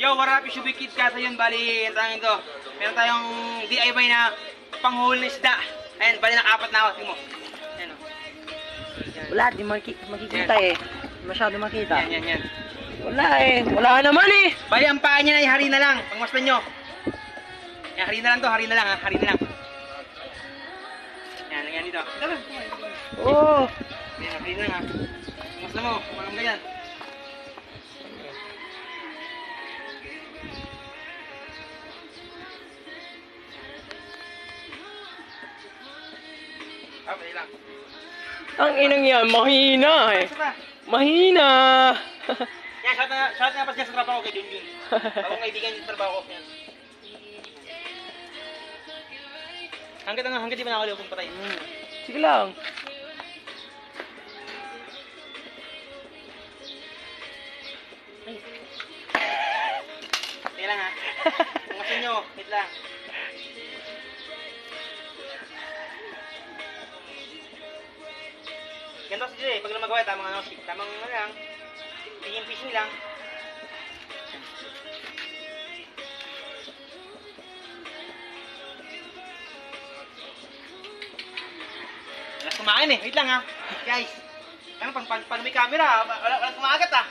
Yo, what up, Shubi Kids Kasa yun, bali, ang tangin to. Meron tayong DIY na panghuli ng isda. Ayan, bali ng apat na ako, tingin mo. Ayan o. Wala, di maki- makikita eh. Masyado makita. Yan, yan, yan. Wala eh. Wala naman eh. Bali, ang paa niya ay hari na lang. Pangmasdan nyo. Yan, hari na lang to, hari na lang, ha? Hari na lang. Yan, lagyan dito. Tara, Oo. Oh. Yan, hari na lang, ha? Pangmasdan mo, walang ganyan. Dali lang. Ang inang yan, mahina eh. Mahina. Yan, shout na, shout na pas sa trabaho kay Junjun. Bagong kaibigan yung trabaho ko. Yan. Hanggat nga, hanggat di ba nakaliw kung patay? Hmm. Sige lang. Sige lang ha. Tungasin nyo, wait lang. Ganito si Jay, pag lumagawa, tamang ano, tamang ano lang, tingin fishing lang. Wala kumain eh, wait lang ha. Guys, ano, pag, pag, pag may camera, wala, wala kumagat ah.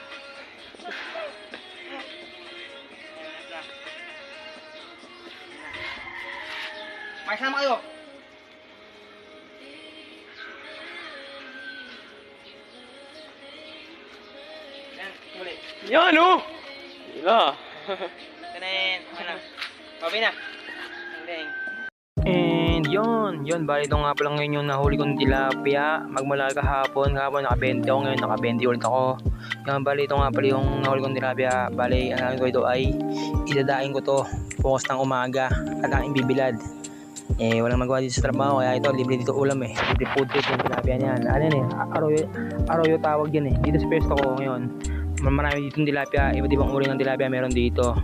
May sama kayo. Muli. Yan oh. Wala. Kanin, ano. Okay na. Ding. And yun, yun, bali ito nga pala ngayon yung nahuli kong tilapia. Magmula kahapon, kahapon naka-20 ako, ngayon naka-20 ulit ako. Yan, bali ito nga pala yung nahuli kong tilapia. Bali, ang gagawin ko ito ay idadaing ko to bukas ng umaga at aking bibilad. Eh, walang magawa dito sa trabaho, kaya ito, libre dito ulam eh. Libre food trip yung tilapia niyan. Ano yan eh, aroyo, aroyo tawag yan eh. Dito sa pesto ko ngayon, marami dito tilapia, iba't ibang uri ng tilapia meron dito.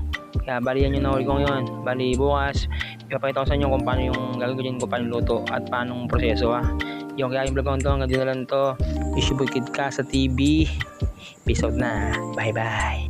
Kaya bali yan yung nahuli ko ngayon. Bali bukas, ipapakita ko sa inyo kung paano yung gagawin ko, paano luto at paano proseso ha. Yung kaya yung vlog ko to, hanggang dito na lang to. Issue Kid ka sa TV. Peace out na. Bye bye.